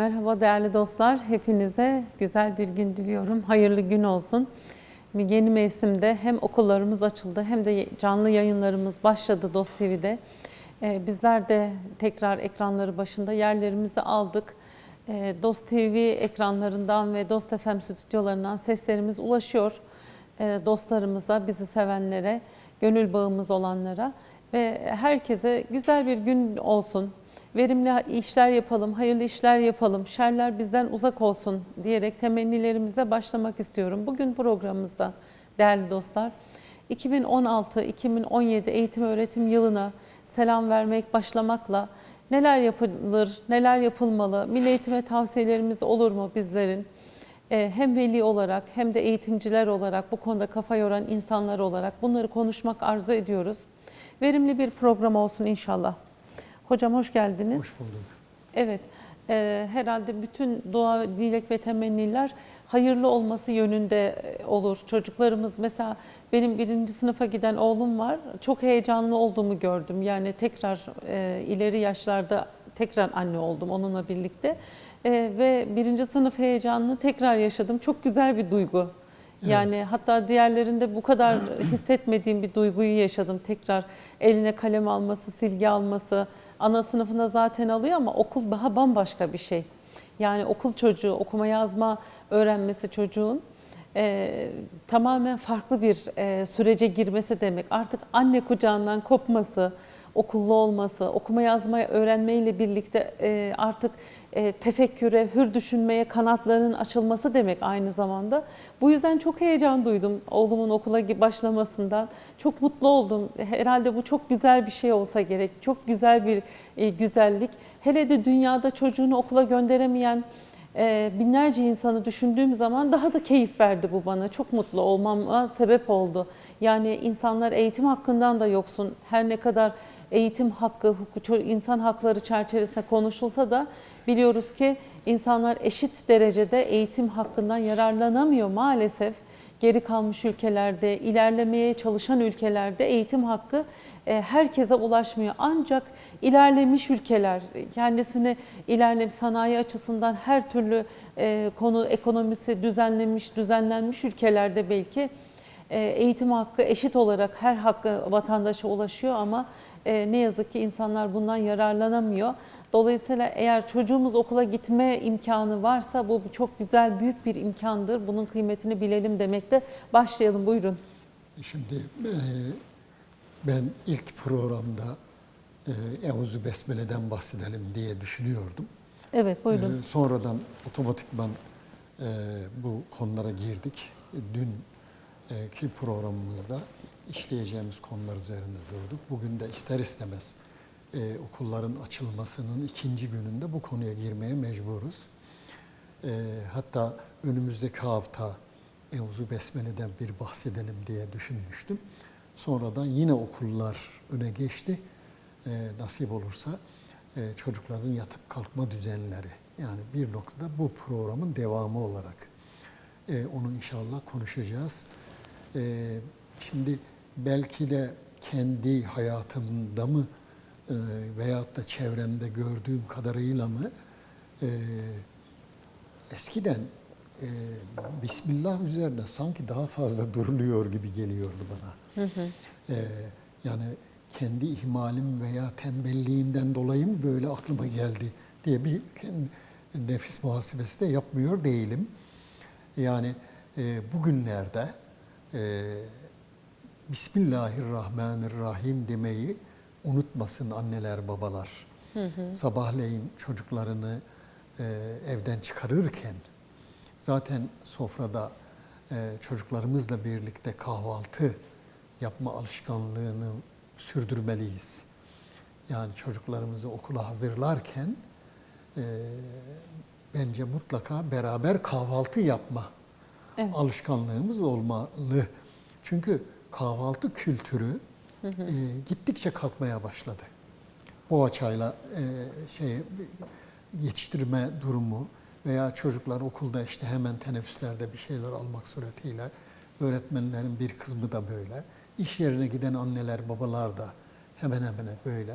Merhaba değerli dostlar. Hepinize güzel bir gün diliyorum. Hayırlı gün olsun. Yeni mevsimde hem okullarımız açıldı hem de canlı yayınlarımız başladı Dost TV'de. Ee, Bizler de tekrar ekranları başında yerlerimizi aldık. Ee, Dost TV ekranlarından ve Dost FM stüdyolarından seslerimiz ulaşıyor. Ee, Dostlarımıza, bizi sevenlere, gönül bağımız olanlara ve herkese güzel bir gün olsun. Verimli işler yapalım, hayırlı işler yapalım, şerler bizden uzak olsun diyerek temennilerimizle başlamak istiyorum. Bugün programımızda değerli dostlar 2016-2017 eğitim öğretim yılına selam vermek başlamakla neler yapılır, neler yapılmalı, milli eğitime tavsiyelerimiz olur mu bizlerin? Ee, Hem veli olarak hem de eğitimciler olarak bu konuda kafa yoran insanlar olarak bunları konuşmak arzu ediyoruz. Verimli bir program olsun inşallah. Hocam hoş geldiniz. Hoş bulduk. Evet, e, herhalde bütün dua, dilek ve temenniler hayırlı olması yönünde e, olur. Çocuklarımız mesela benim birinci sınıfa giden oğlum var. Çok heyecanlı olduğumu gördüm. Yani tekrar e, ileri yaşlarda tekrar anne oldum onunla birlikte. E, ve birinci sınıf heyecanını tekrar yaşadım. Çok güzel bir duygu. Yani hatta diğerlerinde bu kadar hissetmediğim bir duyguyu yaşadım. Tekrar eline kalem alması, silgi alması, ana sınıfında zaten alıyor ama okul daha bambaşka bir şey. Yani okul çocuğu, okuma yazma öğrenmesi çocuğun e, tamamen farklı bir e, sürece girmesi demek. Artık anne kucağından kopması, okullu olması, okuma yazma öğrenmeyle birlikte e, artık e, tefekküre, hür düşünmeye kanatlarının açılması demek aynı zamanda. Bu yüzden çok heyecan duydum oğlumun okula başlamasından. Çok mutlu oldum. Herhalde bu çok güzel bir şey olsa gerek. Çok güzel bir e, güzellik. Hele de dünyada çocuğunu okula gönderemeyen e, binlerce insanı düşündüğüm zaman daha da keyif verdi bu bana. Çok mutlu olmama sebep oldu. Yani insanlar eğitim hakkından da yoksun. Her ne kadar eğitim hakkı, insan hakları çerçevesinde konuşulsa da biliyoruz ki insanlar eşit derecede eğitim hakkından yararlanamıyor maalesef. Geri kalmış ülkelerde, ilerlemeye çalışan ülkelerde eğitim hakkı e, herkese ulaşmıyor. Ancak ilerlemiş ülkeler, kendisini ilerlemiş sanayi açısından her türlü e, konu ekonomisi düzenlemiş, düzenlenmiş ülkelerde belki eğitim hakkı eşit olarak her hakkı vatandaşa ulaşıyor ama e, ne yazık ki insanlar bundan yararlanamıyor. Dolayısıyla eğer çocuğumuz okula gitme imkanı varsa bu çok güzel, büyük bir imkandır. Bunun kıymetini bilelim demekte. Başlayalım, buyurun. Şimdi e, ben ilk programda e, Euzu Besmele'den bahsedelim diye düşünüyordum. Evet, buyurun. E, sonradan otomatikman e, bu konulara girdik. Dünkü programımızda işleyeceğimiz konular üzerinde durduk. Bugün de ister istemez e, okulların açılmasının ikinci gününde bu konuya girmeye mecburuz. E, hatta önümüzdeki hafta Euzu Besmele'den bir bahsedelim diye düşünmüştüm. Sonradan yine okullar öne geçti. E, nasip olursa e, çocukların yatıp kalkma düzenleri. Yani bir noktada bu programın devamı olarak e, onu inşallah konuşacağız. E, şimdi belki de kendi hayatımda mı e, veyahut da çevremde gördüğüm kadarıyla mı e, eskiden e, Bismillah üzerine sanki daha fazla duruluyor gibi geliyordu bana. E, yani kendi ihmalim veya tembelliğimden dolayı mı böyle aklıma geldi diye bir nefis muhasebesi de yapmıyor değilim. Yani e, bugünlerde e, Bismillahirrahmanirrahim demeyi unutmasın anneler babalar. Sabahleyin çocuklarını e, evden çıkarırken zaten sofrada e, çocuklarımızla birlikte kahvaltı yapma alışkanlığını sürdürmeliyiz. Yani çocuklarımızı okula hazırlarken e, bence mutlaka beraber kahvaltı yapma Evet. alışkanlığımız olmalı. Çünkü kahvaltı kültürü e, gittikçe kalkmaya başladı. Poğaçayla e, şey yetiştirme durumu veya çocuklar okulda işte hemen teneffüslerde bir şeyler almak suretiyle öğretmenlerin bir kısmı da böyle. İş yerine giden anneler, babalar da hemen hemen böyle.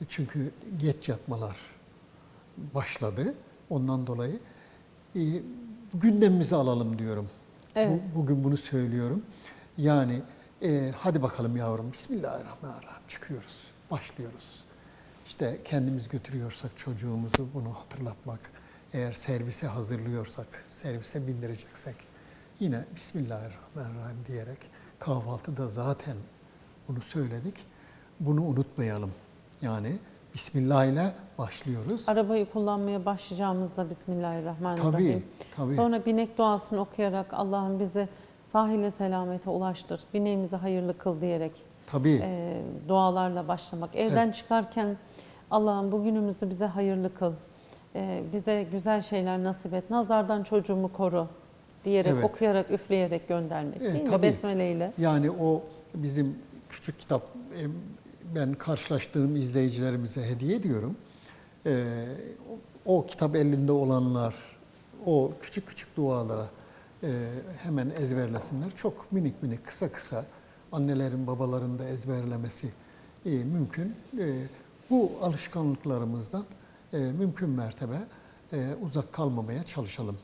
E, Çünkü geç yatmalar başladı Ondan dolayı e, gündemimizi alalım diyorum. Evet. Bu- bugün bunu söylüyorum. Yani e, hadi bakalım yavrum Bismillahirrahmanirrahim çıkıyoruz, başlıyoruz. İşte kendimiz götürüyorsak çocuğumuzu bunu hatırlatmak, eğer servise hazırlıyorsak, servise bindireceksek yine Bismillahirrahmanirrahim diyerek kahvaltıda zaten bunu söyledik. Bunu unutmayalım. Yani Bismillah ile başlıyoruz. Arabayı kullanmaya başlayacağımızda Bismillahirrahmanirrahim. Tabii, tabii. Sonra binek duasını okuyarak Allah'ım bizi sahile selamete ulaştır, bineğimizi hayırlı kıl diyerek Tabii. e, dualarla başlamak. Evden çıkarken Allah'ım bugünümüzü bize hayırlı kıl, e, bize güzel şeyler nasip et, nazardan çocuğumu koru diyerek, Evet. okuyarak, üfleyerek göndermek Evet, değil mi? tabii. Besmele ile. Yani o bizim küçük kitap e, ben karşılaştığım izleyicilerimize hediye ediyorum. E, o kitap elinde olanlar o küçük küçük dualara e, hemen ezberlesinler. Çok minik minik kısa kısa annelerin babaların da ezberlemesi e, mümkün. E, bu alışkanlıklarımızdan e, mümkün mertebe e, uzak kalmamaya çalışalım.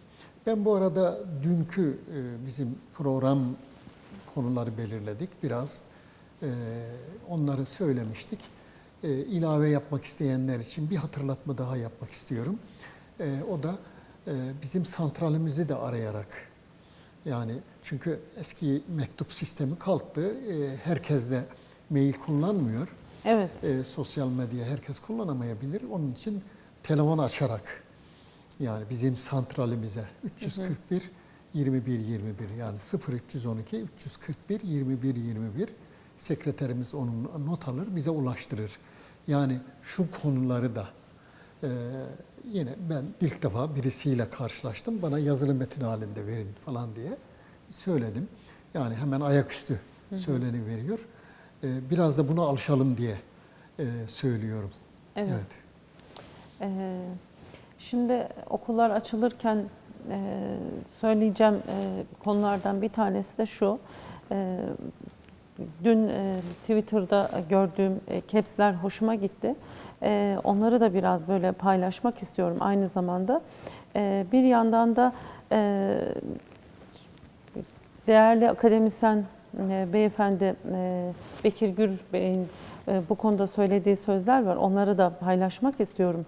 Ben bu arada dünkü e, bizim program konuları belirledik. Biraz e, onları söylemiştik. E, ilave yapmak isteyenler için bir hatırlatma daha yapmak istiyorum. E, o da e, bizim santralimizi de arayarak yani çünkü eski mektup sistemi kalktı. E, herkes de mail kullanmıyor. Evet. E, sosyal medya herkes kullanamayabilir. Onun için telefon açarak yani bizim santralimize 341 21 21 yani 0312 341 21 21 sekreterimiz onun not alır bize ulaştırır. Yani şu konuları da e, yine ben ilk defa birisiyle karşılaştım. Bana yazılı metin halinde verin falan diye söyledim. Yani hemen ayaküstü söyleni veriyor. E, biraz da buna alışalım diye e, söylüyorum. Evet. evet. Ee, Şimdi okullar açılırken e, söyleyeceğim e, konulardan bir tanesi de şu. E, Dün e, Twitter'da gördüğüm e, caps'ler hoşuma gitti. E, Onları da biraz böyle paylaşmak istiyorum aynı zamanda. E, Bir yandan da e, değerli akademisyen e, beyefendi e, Bekir Gür Bey'in e, bu konuda söylediği sözler var. Onları da paylaşmak istiyorum.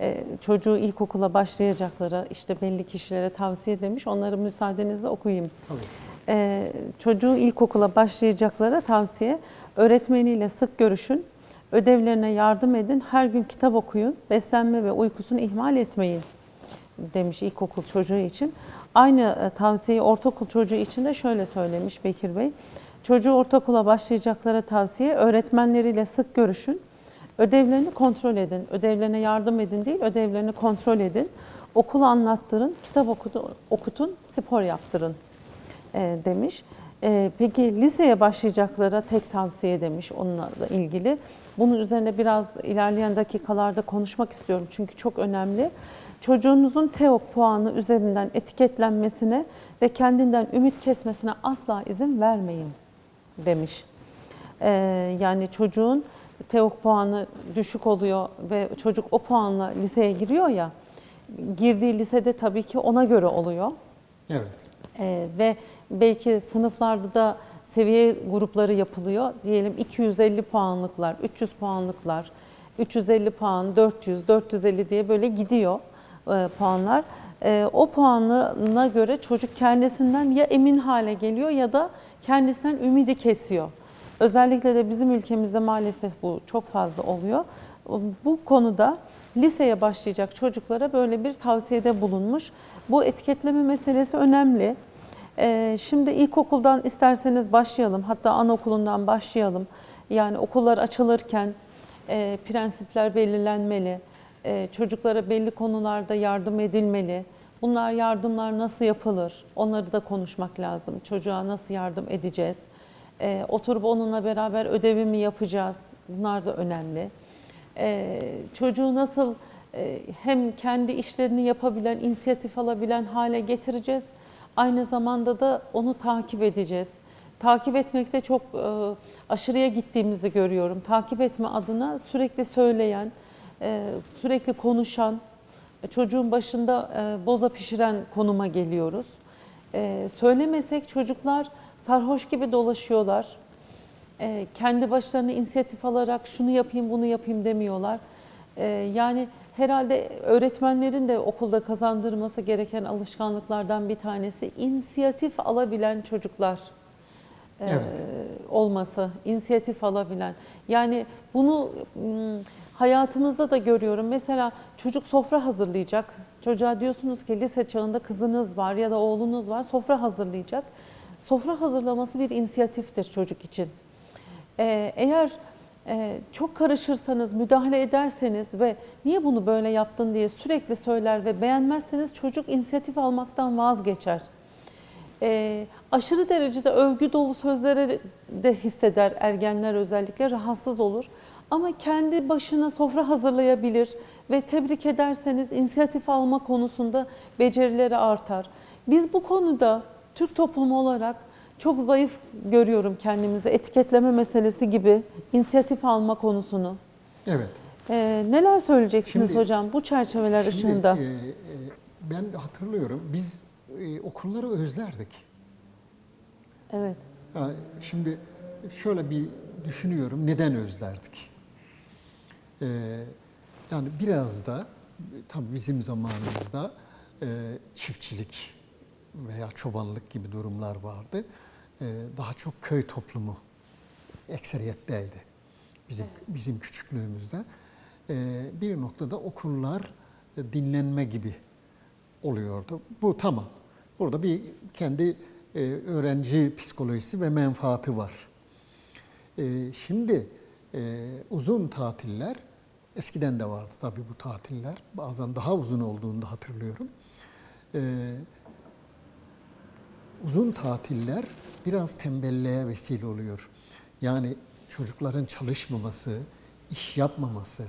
E, Çocuğu ilkokula başlayacaklara işte belli kişilere tavsiye demiş. Onları müsaadenizle okuyayım. Tabii. Ee, çocuğu ilkokula başlayacaklara tavsiye öğretmeniyle sık görüşün, ödevlerine yardım edin, her gün kitap okuyun, beslenme ve uykusunu ihmal etmeyin demiş ilkokul çocuğu için. Aynı e, tavsiyeyi ortaokul çocuğu için de şöyle söylemiş Bekir Bey. Çocuğu ortaokula başlayacaklara tavsiye öğretmenleriyle sık görüşün, ödevlerini kontrol edin. Ödevlerine yardım edin değil, ödevlerini kontrol edin. Okulu anlattırın, kitap okutun spor yaptırın e, demiş. E, peki liseye başlayacaklara tek tavsiye demiş onunla ilgili. Bunun üzerine biraz ilerleyen dakikalarda konuşmak istiyorum çünkü çok önemli. Çocuğunuzun TEOK puanı üzerinden etiketlenmesine ve kendinden ümit kesmesine asla izin vermeyin demiş. E, yani çocuğun TEOK puanı düşük oluyor ve çocuk o puanla liseye giriyor ya, girdiği lisede tabii ki ona göre oluyor. Evet. Ee, ve belki sınıflarda da seviye grupları yapılıyor. Diyelim 250 puanlıklar, 300 puanlıklar, 350 puan, 400, 450 diye böyle gidiyor e, puanlar. E, o puanına göre çocuk kendisinden ya emin hale geliyor ya da kendisinden ümidi kesiyor. Özellikle de bizim ülkemizde maalesef bu çok fazla oluyor. Bu konuda liseye başlayacak çocuklara böyle bir tavsiyede bulunmuş. Bu etiketleme meselesi önemli. Ee, Şimdi ilkokuldan isterseniz başlayalım, hatta anaokulundan başlayalım. Yani okullar açılırken e, prensipler belirlenmeli, e, çocuklara belli konularda yardım edilmeli. Bunlar yardımlar nasıl yapılır? Onları da konuşmak lazım. Çocuğa nasıl yardım edeceğiz? E, oturup onunla beraber ödevi mi yapacağız? Bunlar da önemli. Çocuğu nasıl hem kendi işlerini yapabilen, inisiyatif alabilen hale getireceğiz. Aynı zamanda da onu takip edeceğiz. Takip etmekte çok e, aşırıya gittiğimizi görüyorum. Takip etme adına sürekli söyleyen, e, sürekli konuşan çocuğun başında e, boza pişiren konuma geliyoruz. E, söylemesek çocuklar sarhoş gibi dolaşıyorlar. E, kendi başlarına inisiyatif alarak şunu yapayım bunu yapayım demiyorlar. E, yani herhalde öğretmenlerin de okulda kazandırması gereken alışkanlıklardan bir tanesi inisiyatif alabilen çocuklar e, Evet. olması, inisiyatif alabilen. Yani bunu hayatımızda da görüyorum. Mesela çocuk sofra hazırlayacak. Çocuğa diyorsunuz ki lise çağında kızınız var ya da oğlunuz var sofra hazırlayacak. Sofra hazırlaması bir inisiyatiftir çocuk için. Ee, eğer çok karışırsanız, müdahale ederseniz ve niye bunu böyle yaptın diye sürekli söyler ve beğenmezseniz çocuk inisiyatif almaktan vazgeçer. Ee, aşırı derecede övgü dolu sözleri de hisseder ergenler özellikle rahatsız olur. Ama kendi başına sofra hazırlayabilir ve tebrik ederseniz inisiyatif alma konusunda becerileri artar. Biz bu konuda Türk toplumu olarak çok zayıf görüyorum kendimizi. Etiketleme meselesi gibi inisiyatif alma konusunu. Evet. Ee, neler söyleyeceksiniz Şimdi- hocam bu çerçeveler Şimdi, ışığında? e, e, ben hatırlıyorum biz e, okulları özlerdik. Evet. Yani şimdi şöyle bir düşünüyorum neden özlerdik? Ee, yani biraz da tabii bizim zamanımızda e, çiftçilik veya çobanlık gibi durumlar vardı. Ee, daha çok köy toplumu ekseriyetteydi bizim bizim küçüklüğümüzde. Ee, bir noktada okullar e, dinlenme gibi oluyordu. Bu tamam. Burada bir kendi e, öğrenci psikolojisi ve menfaati var. E, şimdi e, uzun tatiller eskiden de vardı tabii bu tatiller. Bazen daha uzun olduğunu da hatırlıyorum. E, uzun tatiller biraz tembelliğe vesile oluyor. Yani çocukların çalışmaması, iş yapmaması,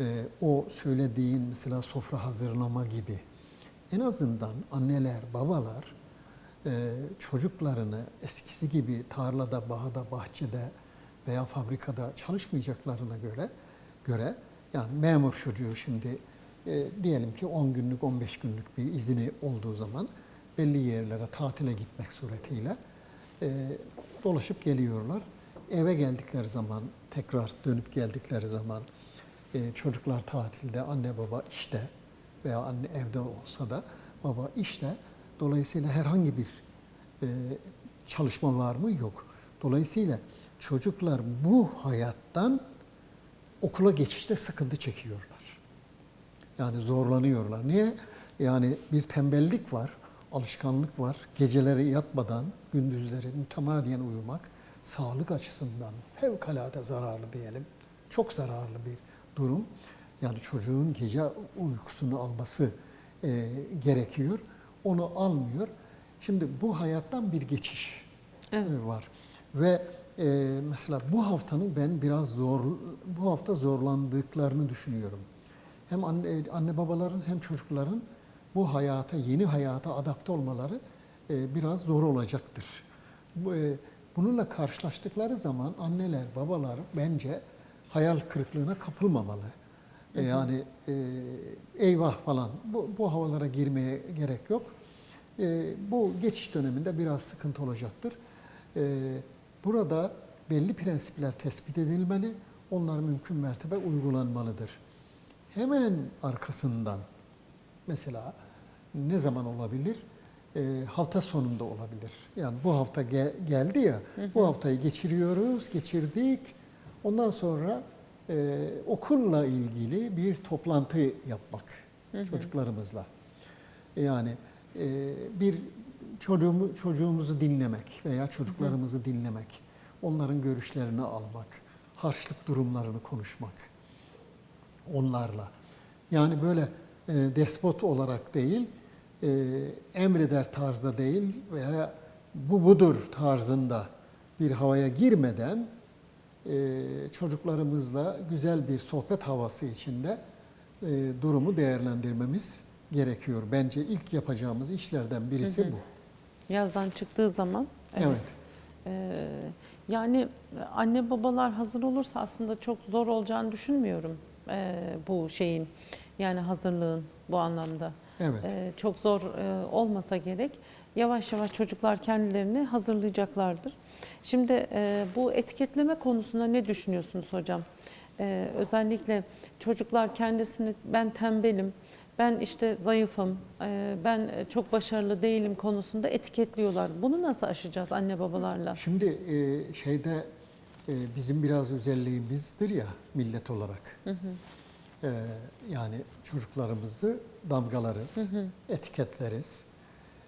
e, o söylediğin mesela sofra hazırlama gibi en azından anneler, babalar e, çocuklarını eskisi gibi tarlada, bahada, bahçede veya fabrikada çalışmayacaklarına göre göre yani memur çocuğu şimdi e, diyelim ki 10 günlük 15 günlük bir izini olduğu zaman belli yerlere tatile gitmek suretiyle e, dolaşıp geliyorlar. Eve geldikleri zaman tekrar dönüp geldikleri zaman e, çocuklar tatilde anne baba işte veya anne evde olsa da baba işte dolayısıyla herhangi bir e, çalışma var mı? Yok. Dolayısıyla çocuklar bu hayattan okula geçişte sıkıntı çekiyorlar. Yani zorlanıyorlar. Niye? Yani bir tembellik var, alışkanlık var. Geceleri yatmadan, gündüzleri mütemadiyen uyumak sağlık açısından fevkalade zararlı diyelim. Çok zararlı bir durum. Yani çocuğun gece uykusunu alması e, gerekiyor. Onu almıyor. Şimdi bu hayattan bir geçiş Evet. var. Ve e, mesela bu haftanın ben biraz zor, bu hafta zorlandıklarını düşünüyorum. Hem anne, anne babaların hem çocukların bu hayata, yeni hayata adapte olmaları e, biraz zor olacaktır. Bu, e, bununla karşılaştıkları zaman anneler, babalar bence hayal kırıklığına kapılmamalı. E, yani e, eyvah falan bu, bu havalara girmeye gerek yok. E, bu geçiş döneminde biraz sıkıntı olacaktır. E, burada belli prensipler tespit edilmeli, onlar mümkün mertebe uygulanmalıdır. Hemen arkasından mesela ne zaman olabilir? E, hafta sonunda olabilir. Yani bu hafta ge- geldi ya, bu haftayı geçiriyoruz, geçirdik. Ondan sonra e, okulla ilgili bir toplantı yapmak çocuklarımızla. Yani e, bir çocuğumu, çocuğumuzu dinlemek veya çocuklarımızı dinlemek, onların görüşlerini almak, harçlık durumlarını konuşmak onlarla. Yani böyle e, despot olarak değil, e, emreder tarzda değil veya bu budur tarzında bir havaya girmeden e, çocuklarımızla güzel bir sohbet havası içinde e, durumu değerlendirmemiz gerekiyor. Bence ilk yapacağımız işlerden birisi bu. Yazdan çıktığı zaman. Evet. Ee, yani anne babalar hazır olursa aslında çok zor olacağını düşünmüyorum ee, bu şeyin yani hazırlığın. bu anlamda. Evet. Ee, çok zor e, olmasa gerek. Yavaş yavaş çocuklar kendilerini hazırlayacaklardır. Şimdi e, bu etiketleme konusunda ne düşünüyorsunuz hocam? Ee, özellikle çocuklar kendisini ben tembelim, ben işte zayıfım, e, ben çok başarılı değilim konusunda etiketliyorlar. Bunu nasıl aşacağız anne babalarla? Şimdi e, şeyde e, bizim biraz özelliğimizdir ya millet olarak. E, yani çocuklarımızı damgalarız, etiketleriz.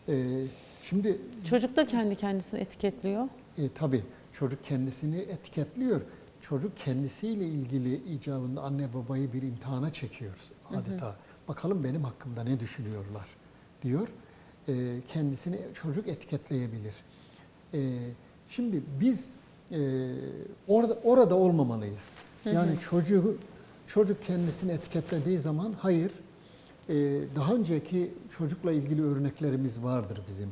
E, şimdi Çocuk da kendi kendisini etiketliyor. E, tabii çocuk kendisini etiketliyor. Çocuk kendisiyle ilgili icabında anne babayı bir imtihana çekiyor adeta. Bakalım benim hakkımda ne düşünüyorlar diyor. E, kendisini çocuk etiketleyebilir. E, şimdi biz e, orada orada olmamalıyız. Yani çocuğu çocuk kendisini etiketlediği zaman hayır. e, daha önceki çocukla ilgili örneklerimiz vardır bizim.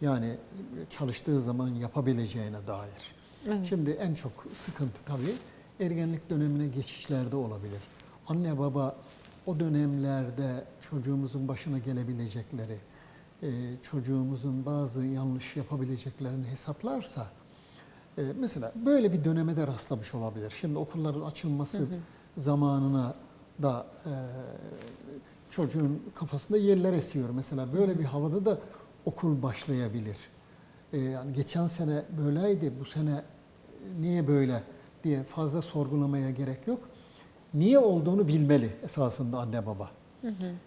Yani çalıştığı zaman yapabileceğine dair. Evet. Şimdi en çok sıkıntı tabii ergenlik dönemine geçişlerde olabilir. Anne baba o dönemlerde çocuğumuzun başına gelebilecekleri, e, çocuğumuzun bazı yanlış yapabileceklerini hesaplarsa, e, mesela böyle bir döneme de rastlamış olabilir. Şimdi okulların açılması zamanına da e, çocuğun kafasında yerler esiyor. Mesela böyle bir havada da okul başlayabilir. E, yani geçen sene böyleydi, bu sene niye böyle diye fazla sorgulamaya gerek yok. Niye olduğunu bilmeli esasında anne baba.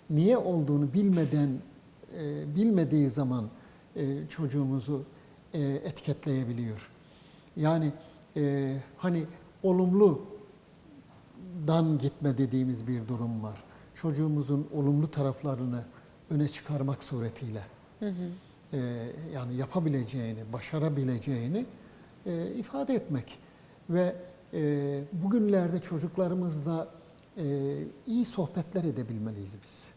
Niye olduğunu bilmeden, e, bilmediği zaman e, çocuğumuzu e, etiketleyebiliyor. Yani e, hani olumlu dan gitme dediğimiz bir durum var. Çocuğumuzun olumlu taraflarını öne çıkarmak suretiyle e, yani yapabileceğini, başarabileceğini e, ifade etmek ve e, bugünlerde çocuklarımızla e, iyi sohbetler edebilmeliyiz biz.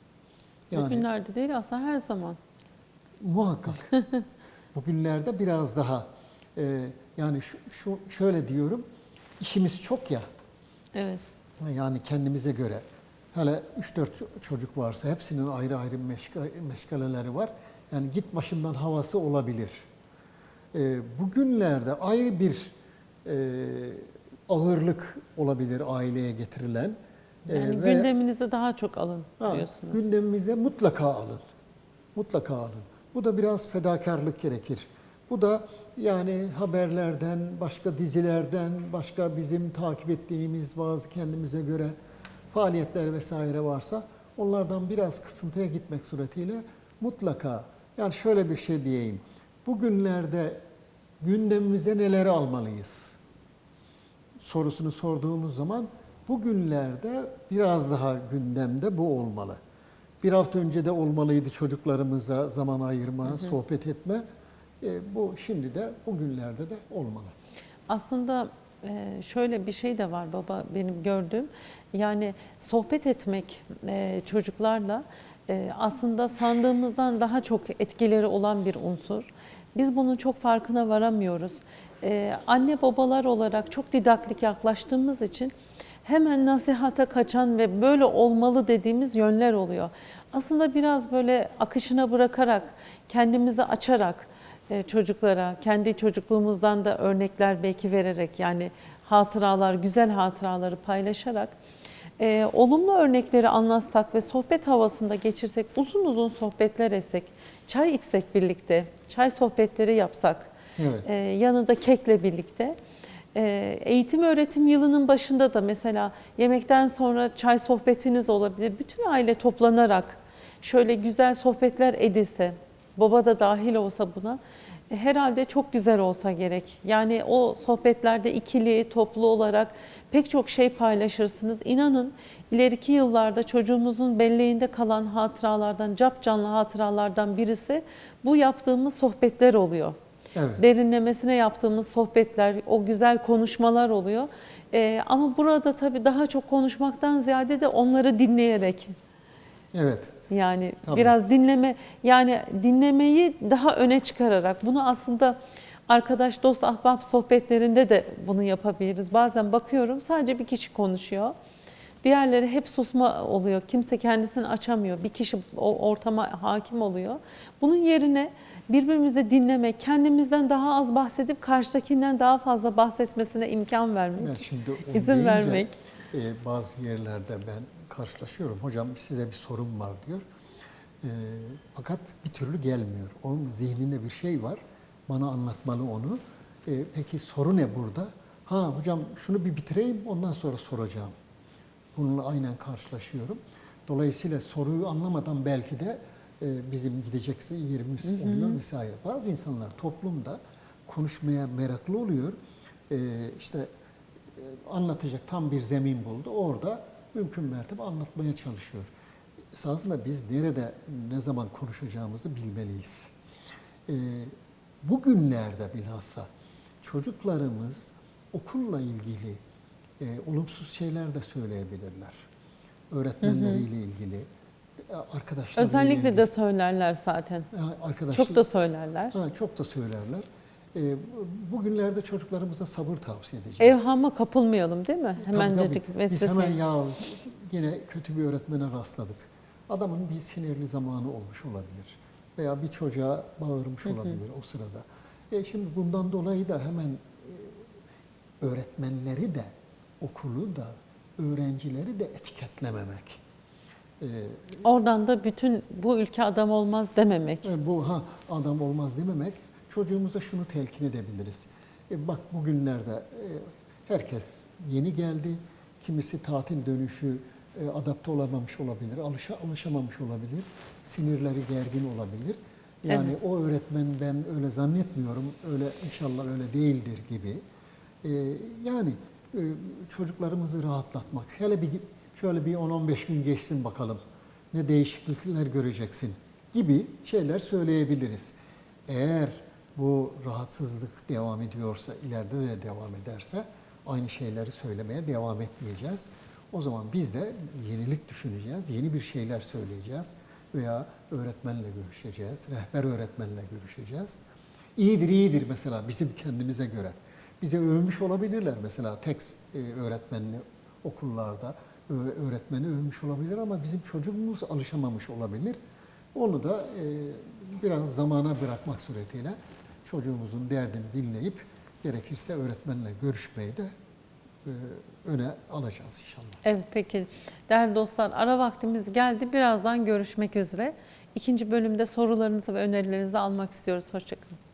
Bugünlerde değil aslında her zaman. Muhakkak. Bugünlerde biraz daha e, yani şu, şu şöyle diyorum işimiz çok ya Evet. Yani kendimize göre hele 3-4 çocuk varsa hepsinin ayrı ayrı meşga- meşgaleleri var. Yani git başından havası olabilir. E, bugünlerde ayrı bir e, ağırlık olabilir aileye getirilen. E, Yani ve- gündeminize daha çok alın Ha, diyorsunuz. gündemimize mutlaka alın. Mutlaka alın. Bu da biraz fedakarlık gerekir. Bu da yani haberlerden, başka dizilerden, başka bizim takip ettiğimiz bazı kendimize göre faaliyetler vesaire varsa onlardan biraz kısıntıya gitmek suretiyle mutlaka yani şöyle bir şey diyeyim. Bugünlerde gündemimize neleri almalıyız? sorusunu sorduğumuz zaman bugünlerde biraz daha gündemde bu olmalı. Bir hafta önce de olmalıydı çocuklarımıza zaman ayırma, sohbet etme. E, bu şimdi de bugünlerde de olmalı. Aslında e, şöyle bir şey de var baba benim gördüğüm. Yani sohbet etmek e, çocuklarla e, aslında sandığımızdan daha çok etkileri olan bir unsur. Biz bunun çok farkına varamıyoruz. Anne babalar olarak çok didaktik yaklaştığımız için hemen nasihata kaçan ve böyle olmalı dediğimiz yönler oluyor. Aslında biraz böyle akışına bırakarak, kendimizi açarak, çocuklara, kendi çocukluğumuzdan da örnekler belki vererek yani hatıralar, güzel hatıraları paylaşarak e, olumlu örnekleri anlatsak ve sohbet havasında geçirsek, uzun uzun sohbetler etsek, çay içsek birlikte, çay sohbetleri yapsak, Evet. e, yanında kekle birlikte. E, eğitim öğretim yılının başında da mesela yemekten sonra çay sohbetiniz olabilir. Bütün aile toplanarak şöyle güzel sohbetler edilse, baba da dahil olsa buna e, herhalde çok güzel olsa gerek. Yani o sohbetlerde ikili, toplu olarak pek çok şey paylaşırsınız. İnanın ileriki yıllarda çocuğumuzun belleğinde kalan hatıralardan, cap canlı hatıralardan birisi bu yaptığımız sohbetler oluyor Evet. derinlemesine yaptığımız sohbetler, o güzel konuşmalar oluyor. Ee, ama burada tabii daha çok konuşmaktan ziyade de onları dinleyerek Evet. Yani Tabii. biraz dinleme yani dinlemeyi daha öne çıkararak bunu aslında arkadaş dost ahbap sohbetlerinde de bunu yapabiliriz. Bazen bakıyorum sadece bir kişi konuşuyor. Diğerleri hep susma oluyor. Kimse kendisini açamıyor. Bir kişi o ortama hakim oluyor. Bunun yerine birbirimizi dinlemek, kendimizden daha az bahsedip karşıdakinden daha fazla bahsetmesine imkan vermek. Ben şimdi İzin deyince, vermek. e, bazı yerlerde ben karşılaşıyorum. Hocam size bir sorun var diyor. E, fakat bir türlü gelmiyor. Onun zihninde bir şey var. Bana anlatmalı onu. E, peki soru ne burada? Ha hocam şunu bir bitireyim ondan sonra soracağım. Bununla aynen karşılaşıyorum. Dolayısıyla soruyu anlamadan belki de e, bizim gidecek yerimiz oluyor vesaire. Bazı insanlar toplumda konuşmaya meraklı oluyor. E, işte anlatacak tam bir zemin buldu. Orada mümkün mertebe anlatmaya çalışıyor. Esasında biz nerede, ne zaman konuşacağımızı bilmeliyiz. E, bugünlerde bilhassa çocuklarımız okulla ilgili e, olumsuz şeyler de söyleyebilirler. Öğretmenleriyle ilgili, e, arkadaşlarıyla Özellikle ilgili. de söylerler zaten. Arkadaşlar, Çok da söylerler. Ha, çok da söylerler. E, bugünlerde çocuklarımıza sabır tavsiye edeceğiz. Evhama kapılmayalım değil mi? Tabii. Hemencecik Biz vesvese. hemen ya yine kötü bir öğretmene rastladık. Adamın bir sinirli zamanı olmuş olabilir. Veya bir çocuğa bağırmış olabilir o sırada. E şimdi bundan dolayı da hemen e, öğretmenleri de, okulu da, öğrencileri de etiketlememek. E, Oradan da bütün bu ülke adam olmaz dememek. e, bu ha adam olmaz dememek. Çocuğumuza şunu telkin edebiliriz. E, bak bugünlerde e, herkes yeni geldi. Kimisi tatil dönüşü e, adapte olamamış olabilir, alışa, alışamamış olabilir. Sinirleri gergin olabilir. Yani Evet. o öğretmen ben öyle zannetmiyorum, öyle inşallah öyle değildir gibi. E, yani e, çocuklarımızı rahatlatmak. Hele bir şöyle bir 10-15 gün geçsin bakalım. Ne değişiklikler göreceksin gibi şeyler söyleyebiliriz. Eğer bu rahatsızlık devam ediyorsa, ileride de devam ederse aynı şeyleri söylemeye devam etmeyeceğiz. O zaman biz de yenilik düşüneceğiz, yeni bir şeyler söyleyeceğiz veya öğretmenle görüşeceğiz, rehber öğretmenle görüşeceğiz. İyidir, iyidir mesela bizim kendimize göre. Bize övmüş olabilirler mesela TEKS e, öğretmenini okullarda öğre- öğretmeni övmüş olabilir ama bizim çocuğumuz alışamamış olabilir. Onu da e, biraz zamana bırakmak suretiyle çocuğumuzun derdini dinleyip gerekirse öğretmenle görüşmeyi de e, öne alacağız inşallah. Evet peki. Değerli dostlar ara vaktimiz geldi. Birazdan görüşmek üzere. İkinci bölümde sorularınızı ve önerilerinizi almak istiyoruz. Hoşçakalın.